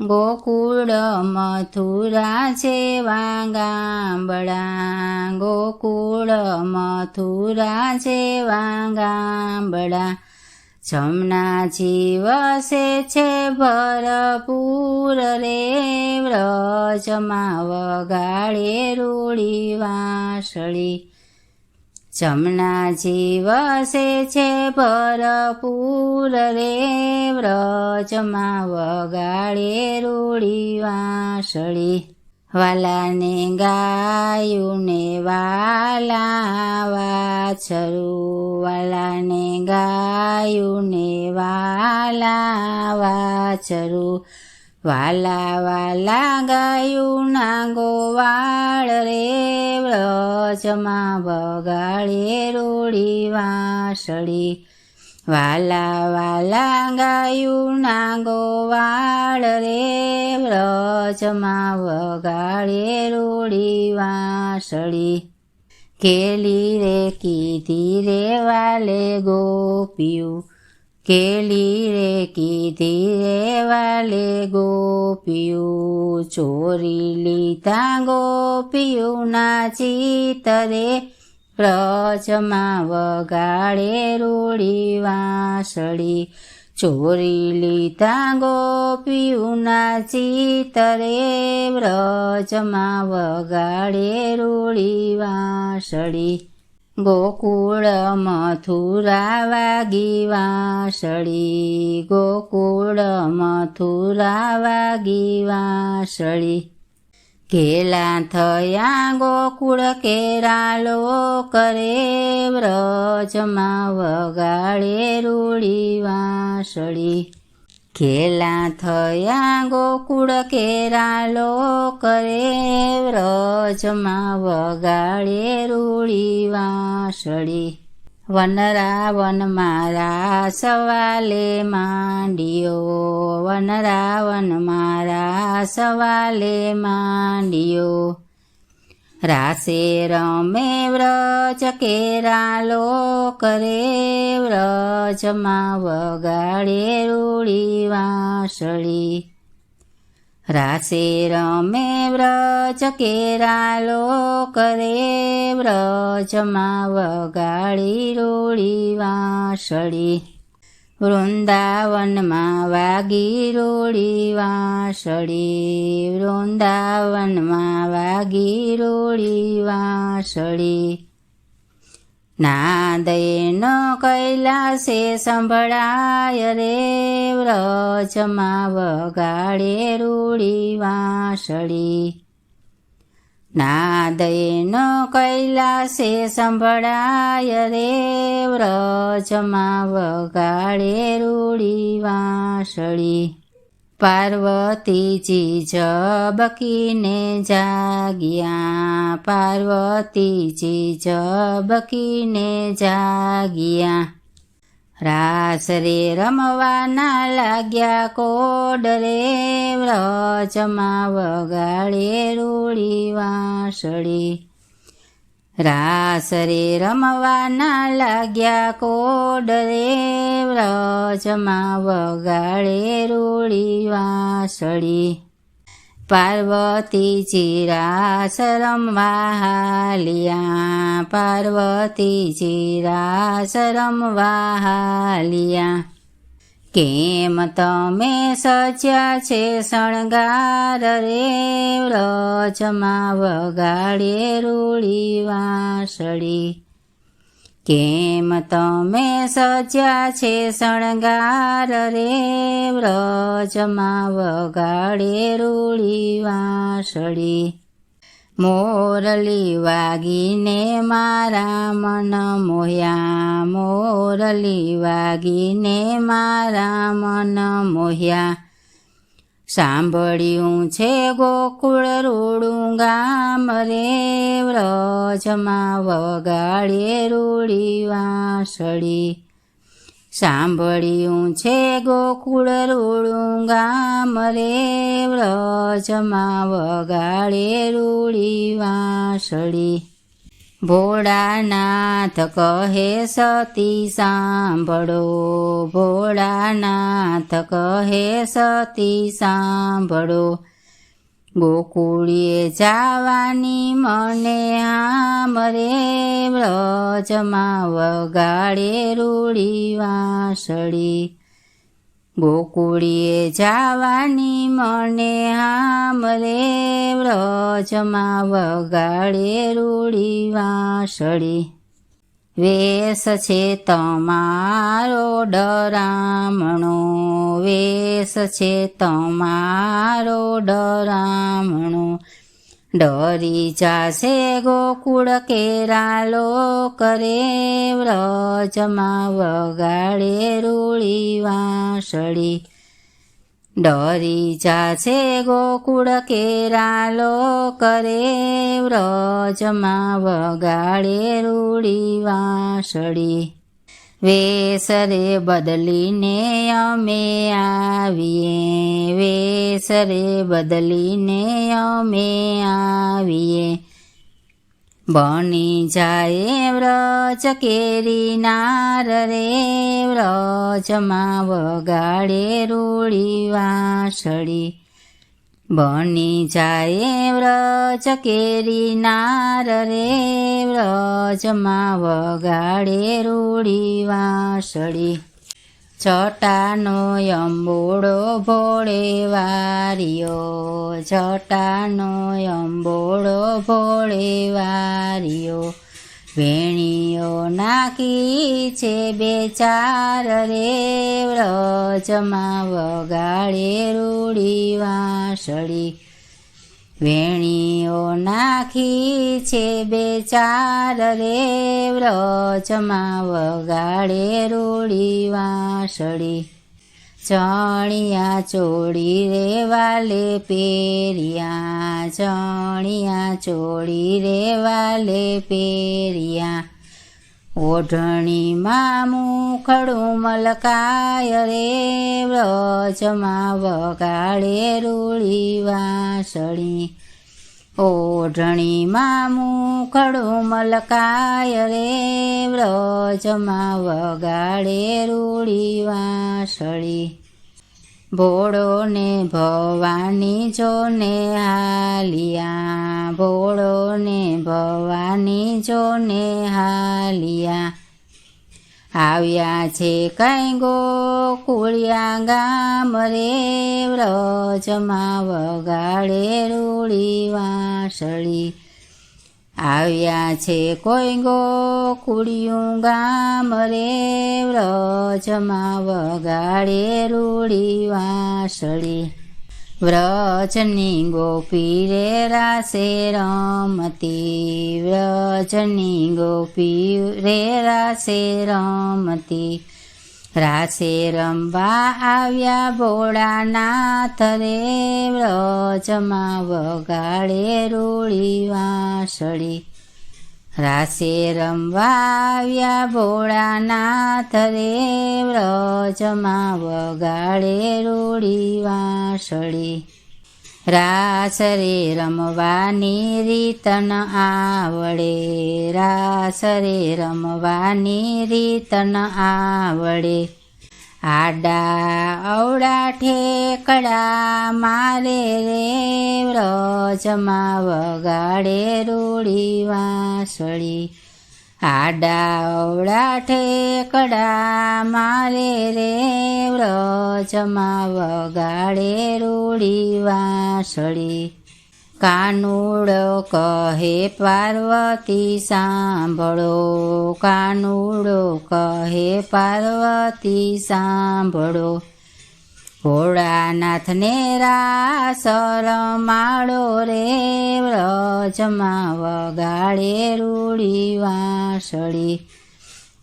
ગોકુળ મથુરા છે વાંગાંબડા ગોકુળ મથુરા છે વાંગાંબડા જમના જીવસે છે ભરપૂર રે વ્રજમાં વગાડે રૂડી વાસળી. જમનાજી વસે છે ભરપૂર રે વ્રજમાં વગાડે રૂડી વાસળી. વાલાને ગાયું ને વાલા વાછરું. વાલાને ગાયું ને વાલા વાછરું. વાલા વાલા ગાયું ના ગોવાળ રે વ્રજમાં બગાડે રૂડી વાસળી. વાલા વાલા ગાયું ના ગોવાળ રે વ્રજમાં વગાડે રૂડી વાસળી. કેલી રે કીધી રે વાલે ગોપિયું કેલી રે કીધી રે વાલે ગોપિયું ચોરી લીધા ગોપિયું ના ચિતરે વ્રજમાં વગાડે રૂડી વાસળી ચોરી લીધા ગોપિયુના ચિતરે વ્રજમાં વગાડે રૂડી વાસળી गोकुळ मथुरा वासळी गोकुळ मथुरा वासळी केला थया गोकुळ केरालो करे व्रजमा वगाळे रुळी वासळी ખેલા થયા ગોકુળ કેરાલો કરે વ્રજમાં વગાડે રૂડી વાસળી વનરાવન મારા સવાલે માંડિયો વનરાવન મારા સવાલે માંડિયો રાસે રમે વ્રજ કેરાલો કરે વ્રજમાં વગાડે રૂડી વાસળી. રાસે રમે વ્રજ કેરાલો કરે વ્રજમાં વગાડી રૂડી વાસળી. વૃંદાવનમાં વાગી રોડી વાંસળી વૃંદાવનમાં વાગી રોડી વાંસળી નાદયનો કૈલાસે સંભળાય રે વ્રજમાં વગાડે રૂડી વાસળી નાદયનો કૈલાસે સંભળાય રે વ્રજમાં વગાડે રૂડી વાસળી. પાર્વતીજી જબકીને જાગ્યા. પાર્વતીજી જબકીને જાગ્યા. રાસ રે રમવાના લાગ્યા કોડ રે વ્રચમાં વગાડે રૂડી વાંસળી. રાસ રે રમવાના લાગ્યા કોડ રે વ્રચમાં વગાડે રૂડી વાસળી. પાર્વતીજી રાસ વાહાલિયા. હાલિયા પાર્વતીજી રાસ રમવા કેમ તમે સચ્યા છે શણગાર રે? વ્રજમાં વગાડે રૂડી વાસળી. કેમ તમે સજ્યા છે શણગાર રે? વ્રજમાં વગાડે રૂડી વાસળી. મોરલી વાગીને મારા મન મોહ્યા. મોરલી વાગીને મારા મન મોહ્યા. સાંભળ્યું છે ગોકુળ રૂડું ગામ રે, વ્રજમાં વગાડે રૂડી વાસળી. સાંભળ્યું છે ગોકુળ રૂડું ગામ રે, વ્રજમાં વગાડે રૂડી વાસળી. ભોળાનાથ કહે સતી સાંભળો. ભોળાનાથ કહે સતી સાંભળો. ગોકુળીએ જાવાની મને આમરે વ્રજમાં વગાડે રૂડી વાંસળી. ગોકુળીએ જાવાની મને આમરે વ્રજમાં વગાડે રૂડી વાંસળી. વેશ છે તમારો ડરામણો, વેશ છે તમારો ડરામણો. ડરી જાશે ગોકુળ કેરાલો કરે, વ્રજમાં વગાડે રૂળી વાંસળી. ડરી જાશે ગોકુળ કેરાલો કરે, વ્રજમાં વગાડે રૂળી વાંસળી. વેસરે બદલીને અમે આવીએ. વેસરે બદલીને અમે આવીએ. બની જાય વ્રજ કેરી નાર રે. વ્રજમાં વગાડે રૂળી વાંસળી. બની જાય વ્રજ કેરી નાર રે વ્રજમાં વગાડે રૂડી વાંસળી. જટાનો અંબોડો ભોળે વારિયો જટાનો અંબોડો ભોળે વારિયો વેણીઓ નાખી છે બે ચાર રે વ્રજમાં વગાડે રૂડી વાંસળી. વેણીઓ નાખી છે બે ચાર રે વ્રજમાં વગાડે રૂડી વાંસળી. ચણિયા ચોળી રે વાલે પેરિયા, ચણિયા ચોળી રે વાલે પેરિયા ઓઢણીમાં મુખડું મલકાય રે, વ્રજમાં વગાડે રૂળી વાંસળી. ઓઢણીમાં મુખડું મલકાય રે, વ્રજમાં વગાડે રૂળી વાંસળી. ભોળો ને ભવાની જોને હાલિયા ભોળો ને ભવાની જોને હાલિયા. આવ્યા છે કઈ ગોકુળિયા ગામ રે, વ્રજમાં વગાડે રૂડી વાસળી. આવ્યા છે કોઈ ગોકુળિયું ગામ રે, વ્રજમાં વગાડે રૂડી વાંસળી. વ્રજની ગોપી રે રાસે રમતી. વ્રજની ગોપી રે રાસે રમતી. રાસે રમવા આવ્યા ભોળાનાથ રે વ્રજમાં વગાડે રૂળી વાંસળી. રાસે રમવા આવ્યા ભોળાનાથ રે, વ્રજમાં વગાડે રૂડી વાંસળી. રાસ રે રમવાની રીતન આવડે રાસ રે રમવાની રીતન આવડે. આડા અવડા ઠેકડા મારે રે વ્રજમાં વગાડે રૂડી વાંસળી. આડા અવડા ઠેકડા મારે રે વ્રજમાં વગાડે રૂડી વાંસળી. કાનુડો કહે પાર્વતી, સાંભળો. કાનુડ કહે પાર્વતી, સાંભળો. ભોળાનાથને રાસર માળો રે, વ્રજમાં વગાડે રૂડી વાંસળી.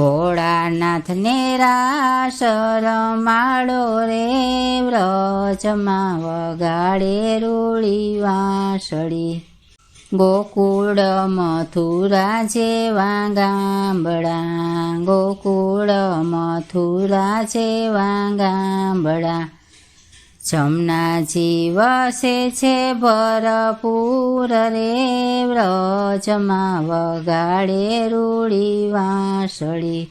ભોળાનાથને રાસ રમાડો રે વ્રજમાં વગાડે રૂળી વાંસળી. ગોકુળ મથુરા જેવા ગામડા, ગોકુળ મથુરા જેવા ગામડા. જમનાજી વસે છે ભરપૂર રે, વ્રજમાં વગાડે રૂડી વાંસળી.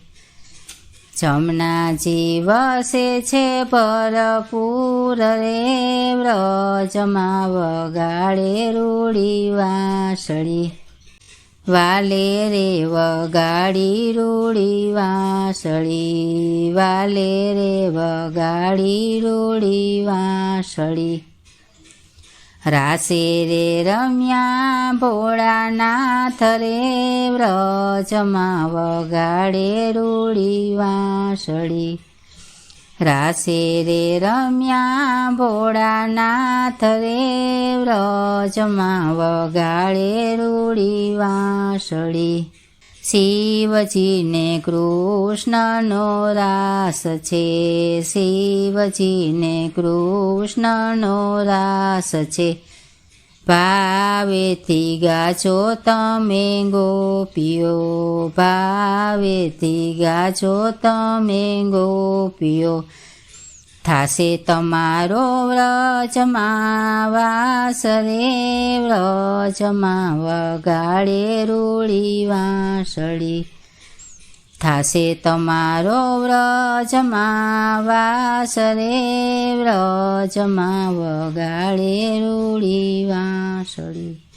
જમનાજી વસે છે ભરપૂર રે, વ્રજમાં વગાડે રૂડી વાંસળી. વાલે રે વગાડી રોડી વાસળી. વાલે રે વગાડી રોડી વાસળી. રાસે રે રમ્યા ભોળાનાથ રે વ્રજમાં વગાડે રોડી વાંસળી. રાસે રે રમ્યા ભોળાનાથ રે વ્રજમાં વગાડે રૂડી વાંસળી. શિવજીને કૃષ્ણનો રાસ છે, શિવજીને કૃષ્ણનો રાસ છે. ભાવેથી ગાજો તમે ગોપીઓ, ભાવેથી ગાજો તમે ગોપીઓ. થાશે તમારો વ્રજમાં વાસ રે વ્રજમાં વગાડે રૂળી વાંસળી. થાશે તમારો વ્રજમાં વાસ રે વ્રજમાં વગાડે રૂડી વાંસળી.